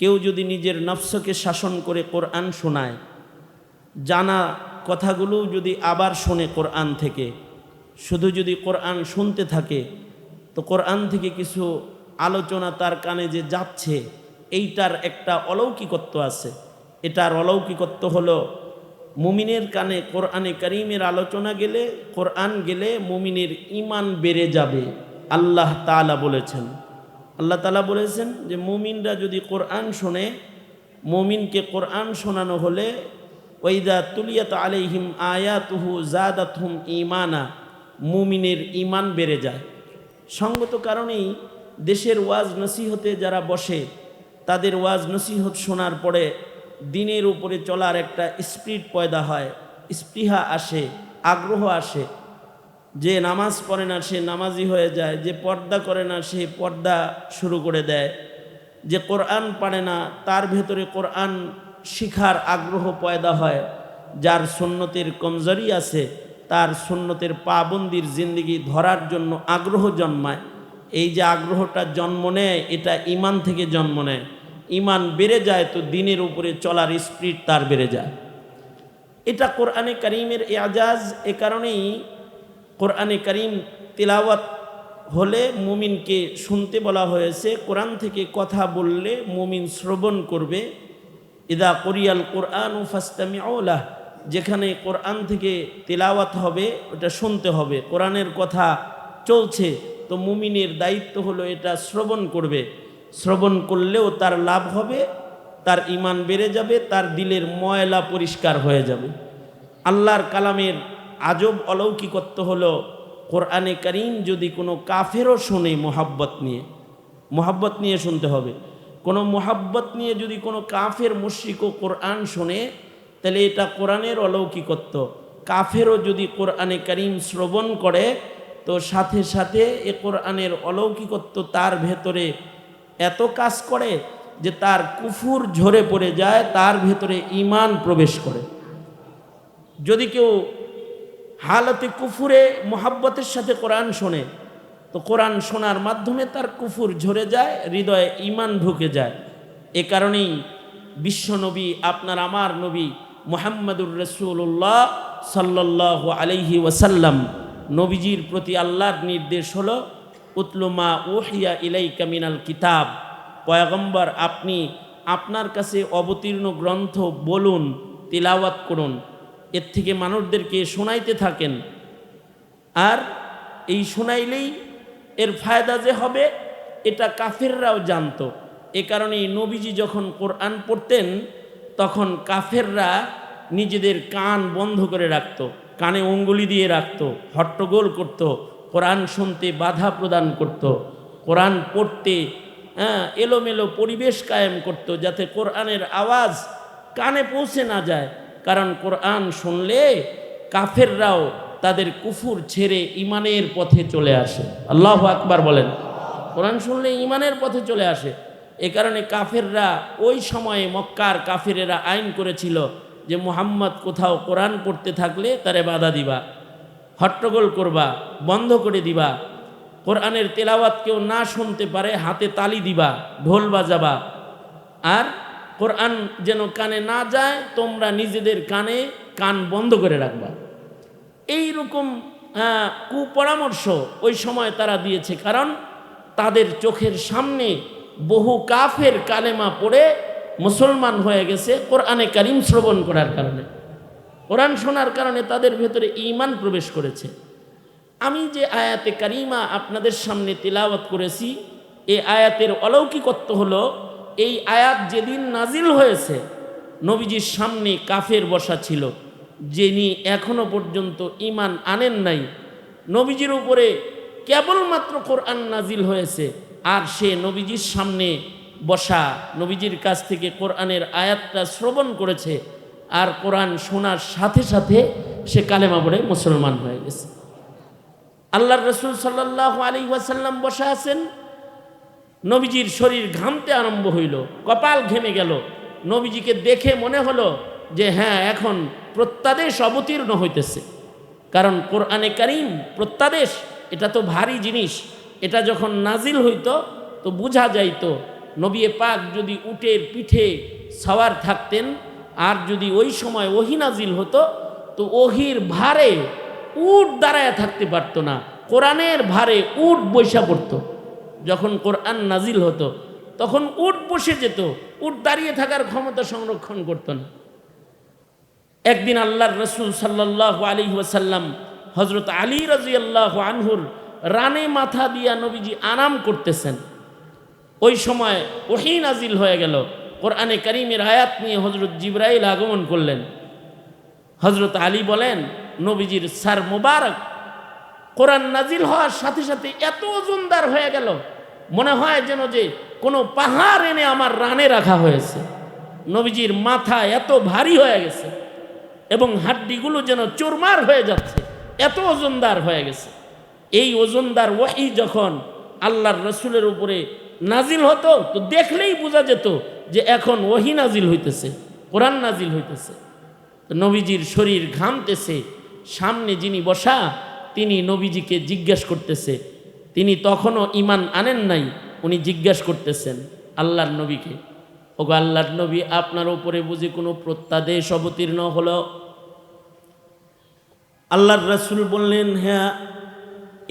কেউ যদি নিজের নফসকে শাসন করে কোরআন শোনায়, জানা কথাগুলো যদি আবার শোনে কোরআন থেকে, শুধু যদি কোরআন শুনতে থাকে, তো কোরআন থেকে কিছু আলোচনা তার কানে যে যাচ্ছে, এইটার একটা অলৌকিকত্ব আছে। এটার অলৌকিকত্ব হলো, মুমিনের কানে কোরআনে করিমের আলোচনা গেলে, কোরআন গেলে মুমিনের ইমান বেড়ে যাবে, আল্লাহ তাআলা বলেছেন। আল্লাহ তালা বলেছেন যে মুমিনরা যদি কোরআন শোনে, মুমিনকে কোরআন শোনানো হলে ওইদা তুলিয়াত আলাইহিম আয়াতুহু জাদাতহুম ইমানা মুমিনের ইমান বেড়ে যায়। সঙ্গত কারণেই দেশের ওয়াজ নসিহতে যারা বসে, তাদের ওয়াজ নসিহত শোনার পরে দিনের উপরে চলার একটা স্পিড পয়দা হয়, স্পৃহা আসে, আগ্রহ আসে। যে নামাজ পড়ে না, সে নামাজি হয়ে যায়। যে পর্দা করে না, সে পর্দা শুরু করে দেয়। যে কোরআন পারে না, তার ভেতরে কোরআন শিখার আগ্রহ পয়দা হয়। যার সুন্নতের কমজোরি আছে, তার সুন্নতের পাবন্দির জিন্দগি ধরার জন্য আগ্রহ জন্মায়। এই যে আগ্রহটা জন্ম নেয়, এটা ইমান থেকে জন্ম নেয়। ইমান বেড়ে যায় তো দিনের উপরে চলার স্পিড তার বেড়ে যায়। এটা কোরআনে করিমের এজাজ এ কারণেই কোরআনে করিম তিলাওয়াত হলে মুমিনকে শুনতে বলা হয়েছে, কোরআন থেকে কথা বললে মুমিন শ্রবণ করবে। ইদা কোরিয়াল কোরআন ও ফাস্তামি ওলাহ যেখানে কোরআন থেকে তেলাওয়াত হবে, ওটা শুনতে হবে। কোরআনের কথা চলছে, তো মুমিনের দায়িত্ব হলো এটা শ্রবণ করবে। শ্রবণ করলেও তার লাভ হবে, তার ইমান বেড়ে যাবে, তার দিলের ময়লা পরিষ্কার হয়ে যাবে। আল্লাহর কালামের আজব অলৌকিকত্ব হলো, কোরআনে করিম যদি কোনো কাফেরও শোনে মোহাব্বত নিয়ে মোহাব্বত নিয়ে শুনতে হবে। কোনো মোহাব্বত নিয়ে যদি কোনো কাফের মুশ্রিকও কোরআন শোনে, তাহলে এটা কোরআনের অলৌকিকত্ব। কাফেরও যদি কোরআনে করিম শ্রবণ করে, তো সাথে সাথে এ কোরআনের অলৌকিকত্ব তার ভেতরে এত কাজ করে যে তার কুফুর ঝরে পড়ে যায়, তার ভেতরে ইমান প্রবেশ করে। যদি কেউ হালতে কুফুরে মোহাব্বতের সাথে কোরআন শোনে। তো কোরআন শোনার মাধ্যমে তার কুফুর ঝরে যায়, হৃদয়ে ইমান ঢুকে যায়। এ কারণেই বিশ্বনবী আপনার আমার নবী মোহাম্মদুর রসুল্লাহ সাল্লাহ আলহি ওয়াসাল্লাম নবীজির প্রতি আল্লাহর নির্দেশ হল উতলুমা ওহিয়া ইলাই কামিনাল কিতাব। পয়গম্বর, আপনি আপনার কাছে অবতীর্ণ গ্রন্থ বলুন, তিলাওয়াত করুন। এর থেকে মানুষদেরকে শোনাইতে থাকেন। আর এই শোনাইলেই এর ফায়দা যে হবে, এটা কাফেররাও জানতো। এ কারণে নবীজি যখন কোরআন পড়তেন, তখন কাফেররা নিজেদের কান বন্ধ করে রাখত, কানে অঙ্গুলি দিয়ে রাখত, হট্টগোল করত, কোরআন শুনতে বাধা প্রদান করত, কোরআন পড়তে হ্যাঁ এলোমেলো পরিবেশ কায়েম করত, যাতে কোরআনের আওয়াজ কানে পৌঁছে না যায়। কারণ কোরআন শুনলে কাফেররাও তাদের কুফুর ছেড়ে ইমানের পথে চলে আসে। আল্লাহ আকবার বলেন। কোরআন শুনলে ইমানের পথে চলে আসে। এ কারণে কাফেররা ওই সময়ে মক্কার কাফেরেরা আইন করেছিল যে মুহাম্মদ কোথাও কোরআন পড়তে থাকলে তারে বাধা দিবা, হট্টগোল করবা, বন্ধ করে দিবা, কোরআনের তেলাওয়াত কেউ না শুনতে পারে, হাতে তালি দিবা, ঢোল বাজাবা। আর কোরআন যেন কানে না যায়, তোমরা নিজেদের কানে কান বন্ধ করে রাখবা। এই রকম কুপরামর্শ ওই সময় তারা দিয়েছে, কারণ তাদের চোখের সামনে বহু কাফের কালেমা পড়ে মুসলমান হয়ে গেছে কোরআনে কারিম শ্রবণ করার কারণে। কোরআন শোনার কারণে তাদের ভেতরে ইমান প্রবেশ করেছে। আমি যে আয়াতে কারিমা আপনাদের সামনে তিলাওয়াত করেছি, এ আয়াতের অলৌকিকত্ব হলো এই আয়াত যেদিন নাজিল হয়েছে, নবীজির সামনে কাফের বসা ছিল, যিনি এখনও পর্যন্ত ইমান আনেন নাই। নবীজির উপরে কেবলমাত্র কোরআন নাজিল হয়েছে, আর সে নবীজির সামনে বসা, নবীজির কাছ থেকে কোরআনের আয়াতটা শ্রবণ করেছে, আর কোরআন শোনার সাথে সাথে সে কালেমা পড়ে মুসলমান হয়ে গেছে। আল্লাহ রসুল সাল্লাহ আলী ওয়াসাল্লাম বসা আছেন নবীজির শরীর ঘামতে আরম্ভ হইল, কপাল ঘেমে গেল। নবীজিকে দেখে মনে হলো যে হ্যাঁ এখন প্রত্যাদেশ অবতীর্ণ হইতেছে। কারণ কোরআনে কারিম প্রত্যাদেশ, এটা তো ভারী জিনিস। এটা যখন নাজিল হইতো, তো বোঝা যাইতো, নবী পাক যদি উটের পিঠে সাওয়ার থাকতেন, আর যদি ওই সময় ওহি নাজিল হতো, তো ওহির ভারে উট দাঁড়ায় থাকতে পারতো না। কোরআনের ভারে উট বৈশা পড়তো। যখন কোরআন নাজিল হতো, তখন উট বসে যেত, উট দাঁড়িয়ে থাকার ক্ষমতা সংরক্ষণ করতো না। একদিন আল্লাহর রসুল সাল্লাহ আলী ওয়াসাল্লাম হজরত আলী রাজি আল্লাহ আনহুর রানে মাথা দিয়া নবীজি আরাম করতেছেন। ওই সময় ওহি নাজিল হয়ে গেল। কোরআনে করিমের আয়াত নিয়ে হজরত জিব্রাইল আগমন করলেন। হজরত আলী বলেন, নবীজির সার মোবারক, কোরআন নাজিল হওয়ার সাথে সাথে এত ওজনদার হয়ে গেল মনে হয় যেন যে কোনো পাহাড় এনে আমার রানে রাখা হয়েছে। নবীজির মাথা এত ভারী হয়ে গেছে এবং হাড্ডিগুলো যেন চোরমার হয়ে যাচ্ছে, এত ওজনদার হয়ে গেছে। এই ওজনদার ওয়াহি যখন আল্লাহর রসুলের উপরে নাজিল হতো, তো দেখলেই বোঝা যেত যে এখন ওহি নাজিল হইতেছে, কোরআন নাজিল হইতেছে। নবীজির শরীর ঘামতেছে, সামনে যিনি বসা, তিনি নবীজিকে জিজ্ঞেস করতেছে তিনি তখনও ইমান আনেন নাই, উনি জিজ্ঞেস করতেছেন, আল্লাহর নবীকে, ওগো আল্লাহর নবী আপনার ওপরে বুঝি কোনো প্রত্যাদেশ অবতীর্ণ হলো? আল্লাহর রসুল বললেন হ্যাঁ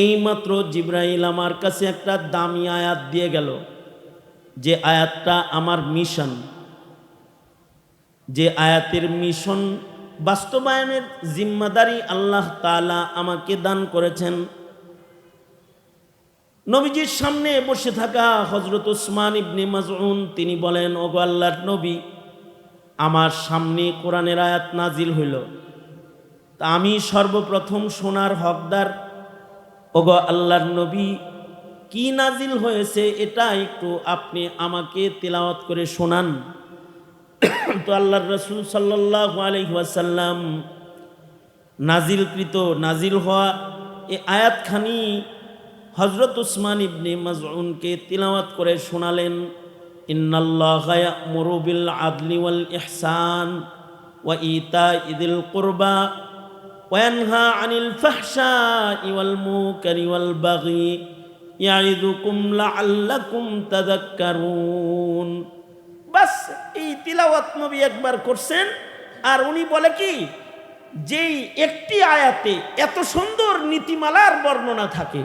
এইমাত্র জিব্রাইল আমার কাছে একটা দামি আয়াত দিয়ে গেল, যে আয়াতটা আমার মিশন। যে আয়াতের মিশন বাস্তবায়নের জিম্মাদারি আল্লাহ তালা আমাকে দান করেছেন। নবীজির সামনে বসে থাকা হজরত ওসমান ইবনে মাজউন, তিনি বলেন, ওগো আল্লাহর নবী, আমার সামনে কোরআনের আয়াত নাজিল হইল। তা আমি সর্বপ্রথম সোনার হকদার। ওগো আল্লাহর নবী, কি নাজিল হয়েছে এটা একটু আপনি আমাকে তেলাওয়াত করে শোনান। তো আল্লাহর রসুল সাল্লাহ আলহাসাল্লাম নাজিলকৃত নাজিল হওয়া এ আয়াতখানি হজরত উসমান ইবনি মাজউনকে তিলাওয়াত করে শোনালেন, ইন্নাল্লাহ ইন্নাল্লাহরুবিল আদলি ওয়াল ইহসান ওয়া ইতা ইদিল কোরবা ওয়ানহা আনিল ফাহসা ইওয়াল মুকারি ওয়াল বাগি ইয়াইদুকুম লাআল্লাকুম তাযাক্কারুন। বাস, এই তিলাওয়াত নবী একবার করছেন, আর উনি বলে কি, যেই একটি আয়াতে এত সুন্দর নীতিমালার বর্ণনা থাকে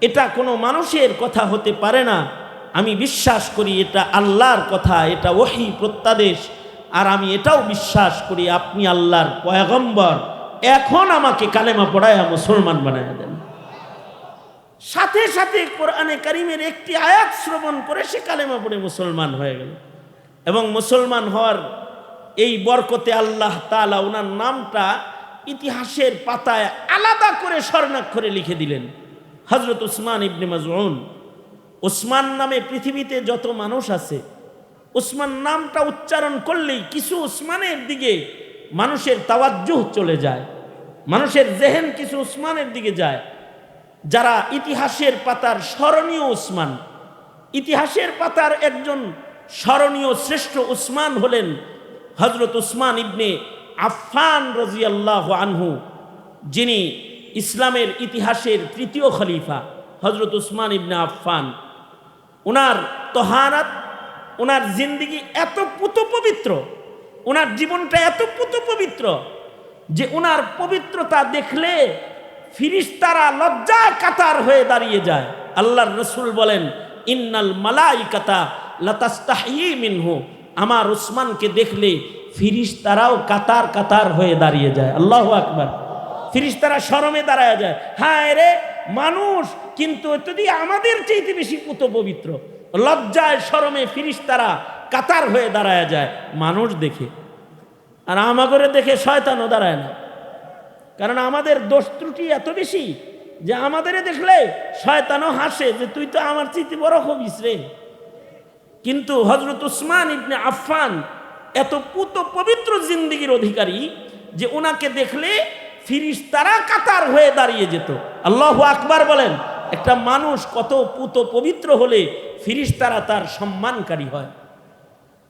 এটা কোনো মানুষের কথা হতে পারে না। আমি বিশ্বাস করি এটা আল্লাহর কথা, এটা ওহি প্রত্যাদেশ। আর আমি এটাও বিশ্বাস করি আপনি আল্লাহর পয়গম্বর। এখন আমাকে কালেমা পড়ায় মুসলমান বানায় দেন। সাথে সাথে কোরআনে কারিমের একটি আয়াত শ্রবণ করে সে কালেমা পড়ে মুসলমান হয়ে গেল। এবং মুসলমান হওয়ার এই বরকতে আল্লাহ তালা ওনার নামটা ইতিহাসের পাতায় আলাদা করে স্বর্ণাক্ষরে লিখে দিলেন। হজরত উসমান ইবনে মাজউন ওসমান নামে পৃথিবীতে যত মানুষ আছে ওসমান নামটা উচ্চারণ করলেই কিছু ওসমানের দিকে মানুষের তাওয়াজ্জুহ চলে যায়, মানুষের জেহেন কিছু উসমানের দিকে যায়। যারা ইতিহাসের পাতার স্মরণীয় উসমান, ইতিহাসের পাতার একজন স্মরণীয় শ্রেষ্ঠ উসমান হলেন হজরত উসমান ইবনে আফফান রাজিয়াল্লাহ আনহু, যিনি ইসলামের ইতিহাসের তৃতীয় খলিফা হজরত উসমান ইবনে আফফান। ওনার তহারাত, ওনার জিন্দিগি এত পুত পবিত্র ওনার জীবনটা এত পুত পবিত্র যে ওনার পবিত্রতা দেখলে ফিরিস্তারা লজ্জায় কাতার হয়ে দাঁড়িয়ে যায়। আল্লাহর রসুল বলেন, ইন্নাল মালাই কাতা লতাস্তাহি মিনহু। আমার উসমানকে দেখলে ফিরিস্তারাও কাতার কাতার হয়ে দাঁড়িয়ে যায়। আল্লাহ আকবার। ফিরিস্তারা শরমে দাঁড়ায় যায়। হ্যাঁ রে, মানুষ, কিন্তু যদি আমাদের চাইতে বেশি পুত পবিত্র লজ্জায় শরমে ফিরিস্তারা কাতার হয়ে দাঁড়ায় যায়। মানুষ দেখে। আর আমাগরে দেখে শয়তানও দাঁড়ায় না। কারণ আমাদের দোষ ত্রুটি এত বেশি যে আমাদের দেখলে শয়তানও হাসে যে, তুই তো আমার চিতি বড় হবিস রে। কিন্তু হজরত উসমান ইবনে আফফান এত পুত পবিত্র জিন্দিগির অধিকারী যে ওনাকে দেখলে ফিরিস তারা কাতার হয়ে দাঁড়িয়ে যেত। আল্লাহ আকবার বলেন, একটা মানুষ কত পুত পবিত্র হলে ফিরিস তারা সম্মানকারী হয়।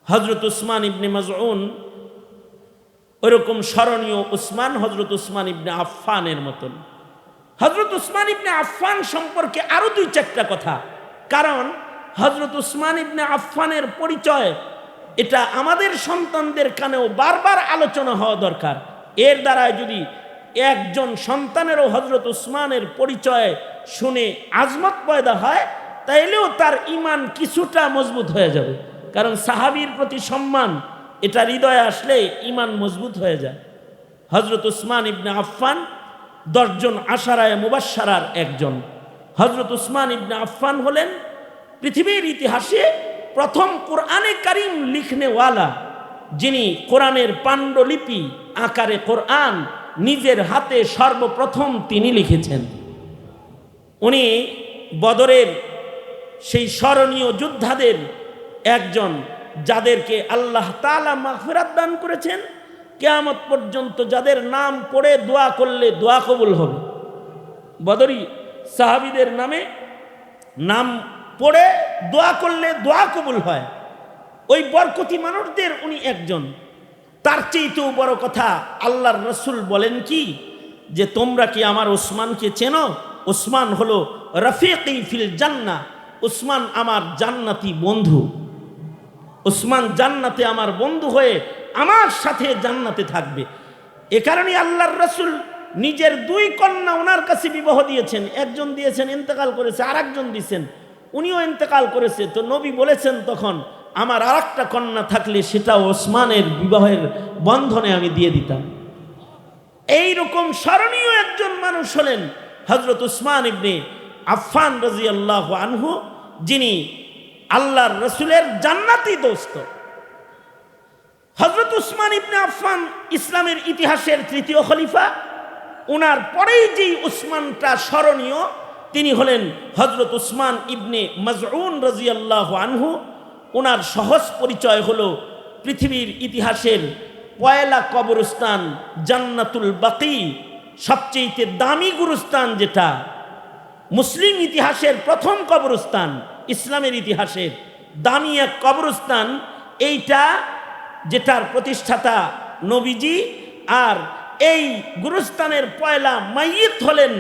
হজরত উসমান ইবনে মাজউন ওইরকম স্মরণীয় উসমান হজরত উসমান ইবনে আফফানের মতন। হজরত উসমান ইবনে আফফান সম্পর্কে আরও দুই চারটা কথা। কারণ হজরত উসমান ইবনে আফফানের পরিচয়, এটা আমাদের সন্তানদের কানেও বারবার আলোচনা হওয়া দরকার। এর দ্বারায় যদি একজন সন্তানেরও হজরত উসমানের পরিচয় শুনে আজমত পয়দা হয়, তাইলেও তার ইমান কিছুটা মজবুত হয়ে যাবে। কারণ সাহাবীর প্রতি সম্মান, এটা হৃদয়ে আসলে ইমান মজবুত হয়ে যায়। হজরত উসমান ইবনে আফফান দশজন আশারায় মুবাসারার একজন। হজরত উসমান ইবনে আফফান হলেন পৃথিবীর ইতিহাসে প্রথম কোরআনে কারিম লিখনেওয়ালা, যিনি কোরআনের পাণ্ডুলিপি আকারে কোরআন নিজের হাতে সর্বপ্রথম তিনি লিখেছেন। উনি বদরের সেই স্মরণীয় যোদ্ধাদের একজন যাদেরকে আল্লাহ তালা মাগফিরাত দান করেছেন। কেয়ামত পর্যন্ত যাদের নাম পড়ে দোয়া করলে দোয়া কবুল হবে। বদরি সাহাবিদের নামে নাম পড়ে দোয়া করলে দোয়া কবুল হয়। ওই বরকতি মানুষদের উনি একজন। তার চেয়েতেও বড় কথা, আল্লাহর রসুল বলেন কি? যে তোমরা কি আমার ওসমানকে চেনো? ওসমান হলো রফিক ফিল জান্না ওসমান আমার জান্নাতি বন্ধু। ওসমান জান্নাতে আমার বন্ধু হয়ে আমার সাথে জান্নাতে থাকবে। এ কারণে আল্লাহর রসুল নিজের দুই কন্যা ওনার কাছে বিবাহ দিয়েছেন। একজন দিয়েছেন, ইন্তেকাল করেছে আর একজন দিয়েছেন। উনিও ইন্তেকাল করেছে। তো নবী বলেছেন তখন আমার আর একটা কন্যা থাকলে সেটা ওসমানের বিবাহের বন্ধনে আমি দিয়ে দিতাম। এই রকম স্মরণীয় একজন মানুষ হলেন হজরত উসমান ইবনে আফফান রাজি আল্লাহ আনহু, যিনি আল্লাহর রসুলের জান্নাতি দোস্ত। হজরত উসমান ইবনে আফফান ইসলামের ইতিহাসের তৃতীয় খলিফা। ওনার পরেই যেই উসমানটা স্মরণীয়, তিনি হলেন হজরত উসমান ইবনে মজউন রাজিয়াল্লাহ আনহু ওনার সহজ পরিচয় হলো পৃথিবীর ইতিহাসের পয়লা কবরস্থান জান্নাতুল বাকি সবচেয়ে দামি গুরুস্থান যেটা। মুসলিম ইতিহাসের প্রথম কবরস্থান, ইসলামের ইতিহাসের দামি এক কবরস্থান এইটা যেটার প্রতিষ্ঠাতা নবীজি আর এই গুরুস্থানের পয়লা মাইয়িত হলেন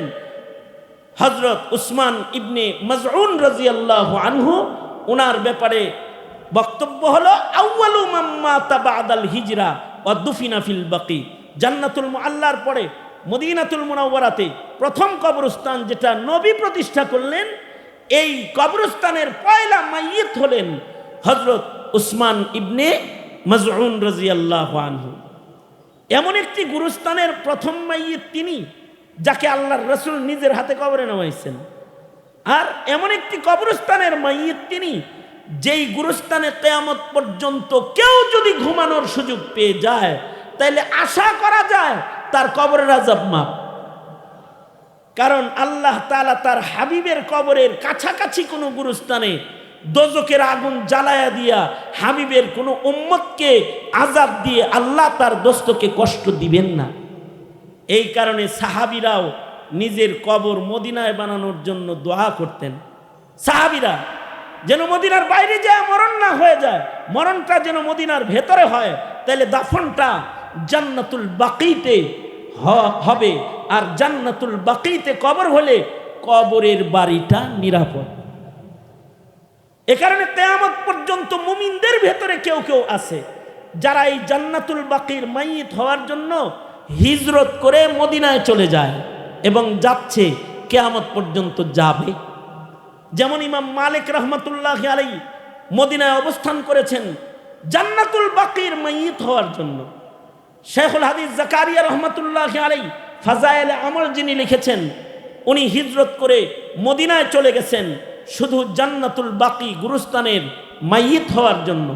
হজরত উসমান ইবনে মজউন রাজিয়াল্লাহ আনহু। ওনার ব্যাপারে বক্তব্য হলো আউ্বালু মাম্মা তাবাদাল হিজরা ও দুফিনা ফিল বাকি। জান্নাতুল আল্লাহর পরে, মদিনাতুল মুনাওয়ারাতে প্রথম কবরস্থান যেটা নবী প্রতিষ্ঠা করলেন, এই কবরস্থানের পয়লা মাইয়িত হলেন হজরত উসমান ইবনে মজউন রাজিয়াল্লাহ আনহু। এমন একটি গুরুস্থানের প্রথম মাইয়িত তিনি, যাকে আল্লাহর রসুল নিজের হাতে কবরে নামাইছেন। আর এমন একটি কবরস্থানের মাইয়িত তিনি যেই গুরুস্থানে কেয়ামত পর্যন্ত কেউ যদি ঘুমানোর সুযোগ পেয়ে যায়, তাইলে আশা করা যায় তার কবরের আজাব মাপ কারণ আল্লাহ তালা তার হাবিবের কবরের কাছাকাছি কোনো গুরুস্থানে দোজকের আগুন জ্বালায়া দিয়া হাবিবের কোনো উম্মতকে আজাব দিয়ে আল্লাহ তার দোস্তকে কষ্ট দিবেন না। এই কারণে সাহাবিরাও নিজের কবর মদিনায় বানানোর জন্য দোয়া করতেন। সাহাবিরা যেন মদিনার বাইরে যায়, মরণ না হয়ে যায়। মরণটা যেন মদিনার ভেতরে হয়, তাহলে দাফনটা জান্নাতুল বাকিতে হবে। আর জান্নাতুল বাকিতে কবর হলে কবরের বাড়িটা নিরাপদ। এ কারণে তেয়ামত পর্যন্ত মুমিনদের ভেতরে কেউ কেউ আছে, যারা এই জান্নাতুল বাকির মাইত হওয়ার জন্য হিজরত করে মদিনায় চলে যায় এবং যাচ্ছে, কেয়ামত পর্যন্ত যাবে। যেমন ইমাম মালিক রহমতুল্লাহ আলাই মদিনায় অবস্থান করেছেন জান্নাতুল বাকির মাইত হওয়ার জন্য। শেখুল হাদিস জাকারিয়া রহমতুল্লাহ আলাই ফাজায়েল আমল যিনি লিখেছেন, উনি হিজরত করে মদিনায় চলে গেছেন শুধু জান্নাতুল বাকি গুরুস্তানের মাইত হওয়ার জন্য।